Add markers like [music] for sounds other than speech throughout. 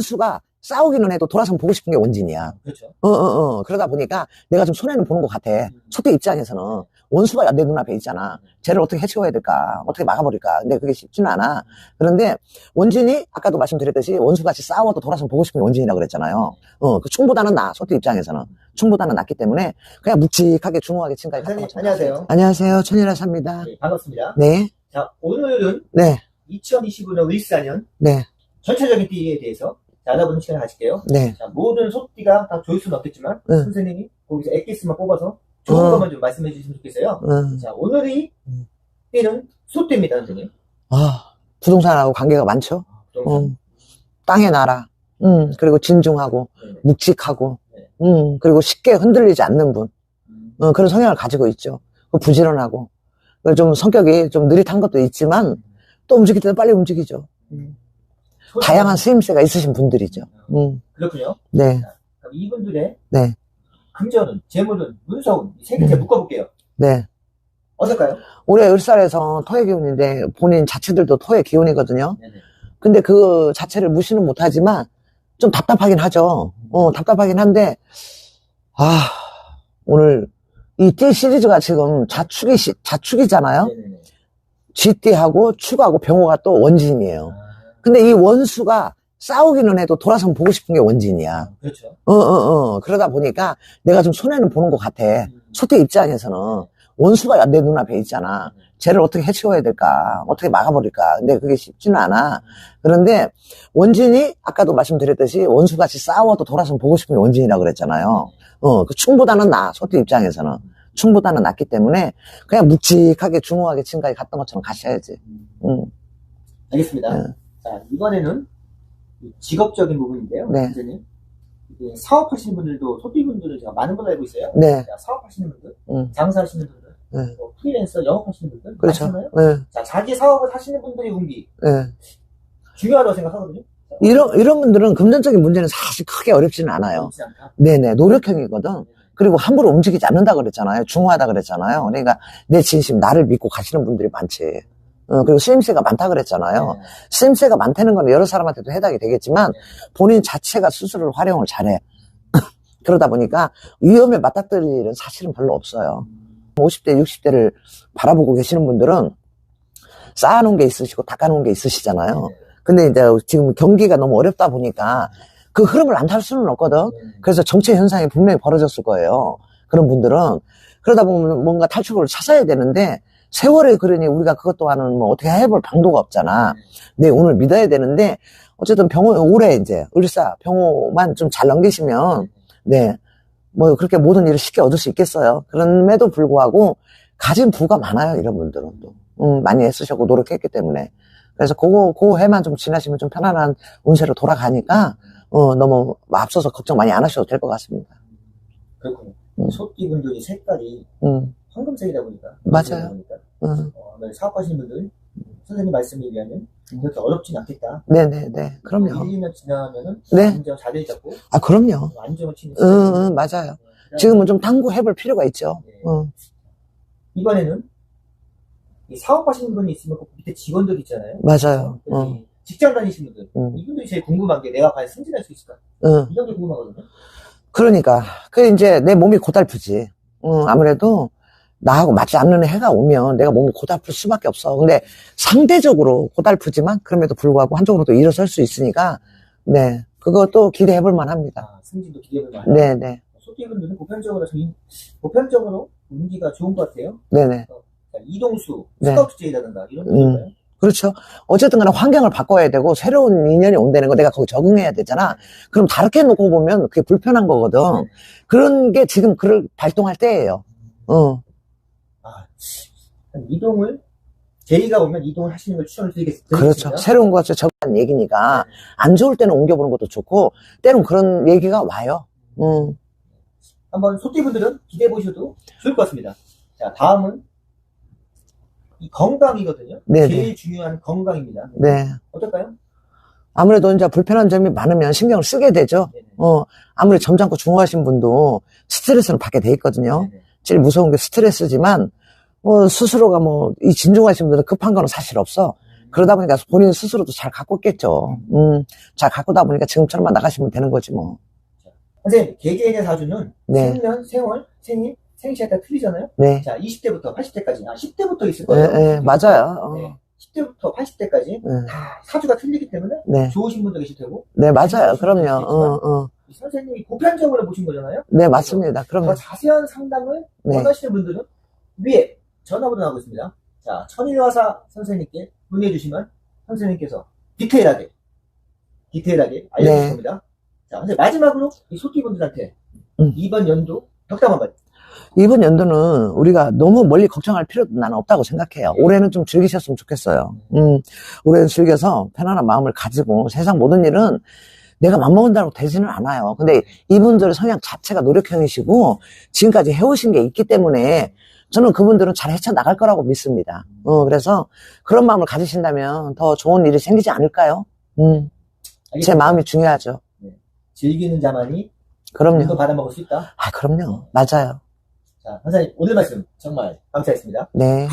원수가 싸우기는 해도 돌아서 보고 싶은 게 원진이야. 그렇죠. 어, 어, 어. 그러다 보니까 내가 좀 손해는 보는 것 같아. 소태 입장에서는 원수가 내 눈앞에 있잖아. 쟤를 어떻게 해치워야 될까? 어떻게 막아버릴까? 근데 그게 쉽지는 않아. 그런데 원진이 아까도 말씀드렸듯이 원수같이 싸워도 돌아서 보고 싶은 게 원진이라고 그랬잖아요. 어, 그 충보다는 나. 소태 입장에서는. 충보다는 낫기 때문에 그냥 묵직하게 중후하게 친까지 선생님, 안녕하세요. 안녕하세요. 천일아사입니다. 네, 반갑습니다. 네. 자, 오늘은 네. 2025년 을사년 네. 전체적인 띠에 대해서 자, 알아보는 시간을 가질게요. 네. 자, 모든 소띠가 다 좋을 수는 없겠지만 응. 선생님이 거기서 엑기스만 뽑아서 좋은 어. 것만 좀 말씀해 주시면 좋겠어요. 음. 자, 오늘의 음. 띠는 소띠입니다, 선생님. 아, 부동산하고 관계가 많죠. 부동산. 음. 땅의 나라. 음, 그리고 진중하고, 네. 묵직하고, 네. 음, 그리고 쉽게 흔들리지 않는 분. 음, 어, 그런 성향을 가지고 있죠. 그 부지런하고. 그좀 성격이 좀 느릿한 것도 있지만, 또 움직일 때는 빨리 움직이죠. 음. 다양한 쓰임새가 있으신 분들이죠. 음, 그렇군요. 네, 그럼 이분들의 네, 금전은, 재물은, 문서운 이세개 제가 음. 묶어볼게요. 네. 어떨까요? 올해 을살에서 토의 기운인데, 본인 자체들도 토의 기운이거든요. 네네. 근데 그 자체를 무시는 못하지만, 좀 답답하긴 하죠. 어, 답답하긴 한데, 아, 오늘, 이 띠 시리즈가 지금 자축이, 시- 자축이잖아요? 네네네. 쥐띠하고 축하고 병호가 또 원진이에요. 아, 근데 이 원수가 싸우기는 해도 돌아서 보고 싶은 게 원진이야. 그렇죠. 어, 어, 어. 그러다 보니까 내가 좀 손해는 보는 것 같아. 음. 소태 입장에서는 원수가 내 눈앞에 있잖아. 쟤를 어떻게 해치워야 될까? 어떻게 막아버릴까? 근데 그게 쉽지는 않아. 그런데 원진이 아까도 말씀드렸듯이 원수같이 싸워도 돌아서 보고 싶은 게 원진이라고 그랬잖아요. 어, 그 충보다는 나. 소태 입장에서는. 충보다는 낫기 때문에 그냥 묵직하게 중후하게 지금까지 갔던 것처럼 가셔야지. 음. 알겠습니다. 네. 자, 이번에는 이 직업적인 부분인데요. 네. 선생님. 사업하시는 분들도, 소비분들은 제가 많은 걸로 알고 있어요. 네. 자, 사업하시는 분들, 음. 장사하시는 분들, 네. 뭐 프리랜서 영업하시는 분들, 그렇죠. 많잖아요. 네. 자, 자기 사업을 하시는 분들의 운기, 네. 중요하다고 생각하거든요. 자, 이런, 이런 분들은 금전적인 문제는 사실 크게 어렵지는 않아요. 네네, 노력형이거든. 그리고 함부로 움직이지 않는다 그랬잖아요. 중후하다 그랬잖아요. 그러니까 내 진심, 나를 믿고 가시는 분들이 많지. 어, 그리고 쓰임새가 많다 그랬잖아요. 네. 쓰임새가 많다는 건 여러 사람한테도 해당이 되겠지만 본인 자체가 스스로 활용을 잘해. [laughs] 그러다 보니까 위험에 맞닥뜨릴 일은 사실은 별로 없어요. 50대, 60대를 바라보고 계시는 분들은 쌓아놓은 게 있으시고 닦아놓은 게 있으시잖아요. 네. 근데 이제 지금 경기가 너무 어렵다 보니까 그 흐름을 안 탈 수는 없거든. 네. 그래서 정체 현상이 분명히 벌어졌을 거예요. 그런 분들은. 그러다 보면 뭔가 탈출구를 찾아야 되는데, 세월에 그러니 우리가 그것 또한은 뭐 어떻게 해볼 방도가 없잖아. 네, 오늘 믿어야 되는데, 어쨌든 병호, 올해 이제, 을사, 병호만 좀 잘 넘기시면, 네, 뭐 그렇게 모든 일을 쉽게 얻을 수 있겠어요. 그럼에도 불구하고, 가진 부가 많아요, 이런 분들은 또. 음, 많이 애쓰셨고 노력했기 때문에. 그래서 그거, 그 해만 좀 지나시면 좀 편안한 운세로 돌아가니까, 어, 너무 앞서서 걱정 많이 안 하셔도 될 것 같습니다. 그렇군요. 음. 소띠 분들이 색깔이 음, 황금색이다 보니까. 맞아요. 보니까, 음, 어, 네, 사업하시는 분들, 선생님 말씀에 의하면 그렇게 어렵진 않겠다. 네네네. 그럼요. 1, 2년 지나면은 네. 안정 자리를 잡고 아, 그럼요. 안정을 치는 응, 응, 맞아요. 네. 지금은 좀 탐구해 볼 필요가 있죠. 네. 어, 이번에는 이 사업하시는 분이 있으면 그 밑에 직원들 있잖아요. 맞아요. 어, 이 직장 다니시는 분들 음. 이분들이 제일 궁금한 게 내가 과연 승진할 수 있을까? 응. 이런 게 궁금하거든요. 그러니까. 그 이제 내 몸이 고달프지. 응, 아무래도 나하고 맞지 않는 해가 오면 내가 몸이 고달플 수밖에 없어. 근데 상대적으로 고달프지만 그럼에도 불구하고 한쪽으로 또 일어설 수 있으니까, 네. 그것도 기대해 볼 만합니다. 아, 승진도 기대해 볼 만한. 네네. 소띠분들은 보편적으로 좀 인- 보편적으로 운기가 좋은 것 같아요. 네네. 자, 이동수, 네. 스카우트 제이라든가 이런 음. 분들까요? 그렇죠. 어쨌든 간에 환경을 바꿔야 되고 새로운 인연이 온다는 거 내가 거기 적응해야 되잖아. 그럼 다르게 놓고 보면 그게 불편한 거거든. 그런 게 지금 그를 발동할 때예요. 어, 아, 한 이동을 제이가 오면 이동을 하시는 걸 추천을 드리겠습니다. 그렇죠. 새로운 것을 적응한 얘기니까 안 좋을 때는 옮겨보는 것도 좋고 때론 그런 얘기가 와요. 음, 한번 소띠분들은 기대해 보셔도 좋을 것 같습니다. 자, 다음은 이 건강이거든요. 네네. 제일 중요한 건강입니다. 네. 어떨까요? 아무래도 이제 불편한 점이 많으면 신경을 쓰게 되죠. 네네. 어, 아무리 점잖고 중후하신 분도 스트레스를 받게 돼 있거든요. 네네. 제일 무서운 게 스트레스지만 뭐 스스로가 뭐 이 진중하신 분들은 급한 거는 사실 없어. 그러다 보니까 본인 스스로도 잘 갖고 있겠죠. 음, 잘 갖고다 보니까 지금처럼만 나가시면 되는 거지 뭐. 선생님, 개개인의 사주는 네. 생년, 생월, 생일, 생시에 따라 틀리잖아요? 네. 자, 20대부터 80대까지, 아, 10대부터 있을 예, 거예요. 예, 맞아요. 어, 네. 10대부터 80대까지 네. 다 사주가 틀리기 때문에 네. 좋으신 분도 계실 테고, 네, 맞아요. 그럼요. 어, 어. 이 선생님이 보편적으로 보신 거잖아요? 네, 맞습니다. 더 그럼요. 자세한 상담을 네. 원하시는 분들은 위에 전화번호 나오고 있습니다. 자, 천일화사 선생님께 문의해 주시면 선생님께서 디테일하게, 디테일하게 알려주실 네. 겁니다. 자, 선생님 마지막으로 이 소띠분들한테 음. 이번 연도 덕담 한번. 이번 연도는 우리가 너무 멀리 걱정할 필요도 나는 없다고 생각해요. 올해는 좀 즐기셨으면 좋겠어요. 음, 올해는 즐겨서 편안한 마음을 가지고 세상 모든 일은 내가 맘먹은다고 되지는 않아요. 근데 이분들의 성향 자체가 노력형이시고 지금까지 해오신 게 있기 때문에 저는 그분들은 잘 헤쳐나갈 거라고 믿습니다. 어, 그래서 그런 마음을 가지신다면 더 좋은 일이 생기지 않을까요? 음, 제 알겠습니다. 마음이 중요하죠. 즐기는 자만이 그럼요. 받아먹을 수 있다. 아, 그럼요. 맞아요. 자, 선생님 오늘 말씀 정말 감사했습니다. 네.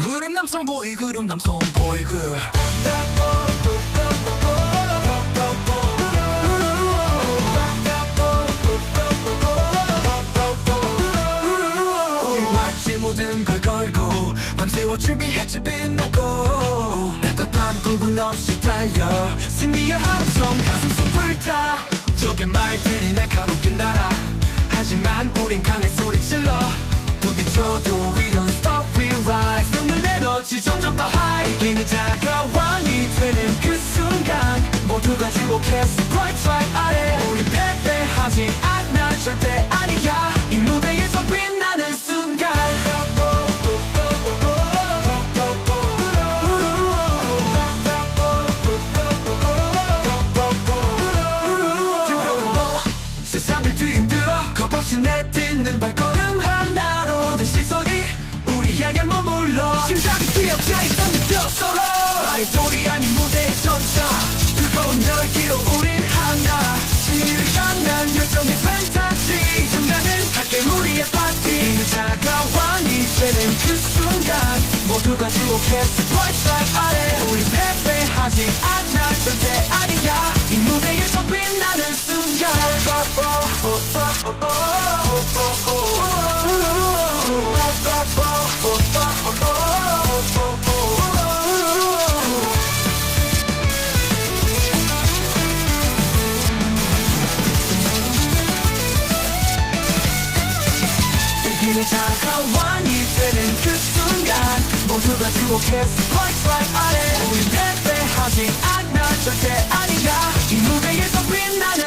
밤새워 준비했지 빛나고 따뜻한 부분 없이 달려 승리의 함성 가슴 속 불타 적의 말들이 날카롭게 날아 하지만 우린 강하게 소리 질러 부딪혀도 we don't stop we rise 눈을 내려 지점점 더 high 이기는 자가 왕이 되는 그 순간 모두가 주목했어 bright light 아래 우리 패배하지 않아 절대 아니 주목했어 Bright light 아래 우리 패배하지 않아. 절대 아니야. 이 무대에서 빛나는 순간. 이기는 자가 왕이 되는 그 모두가 주목했어 Bright light 아래 우리 패배하지 않아 절대 아니야 이 무대에서 빛나는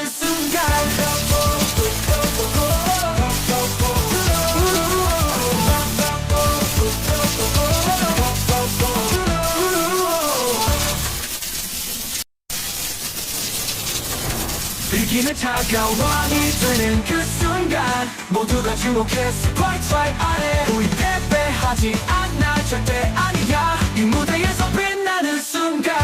다가와 이제는 그 순간 모두가 주목해 스파이트라이 아래. 우리 패배하지 않아 절대 아니야. 이 무대에서 빛나는 순간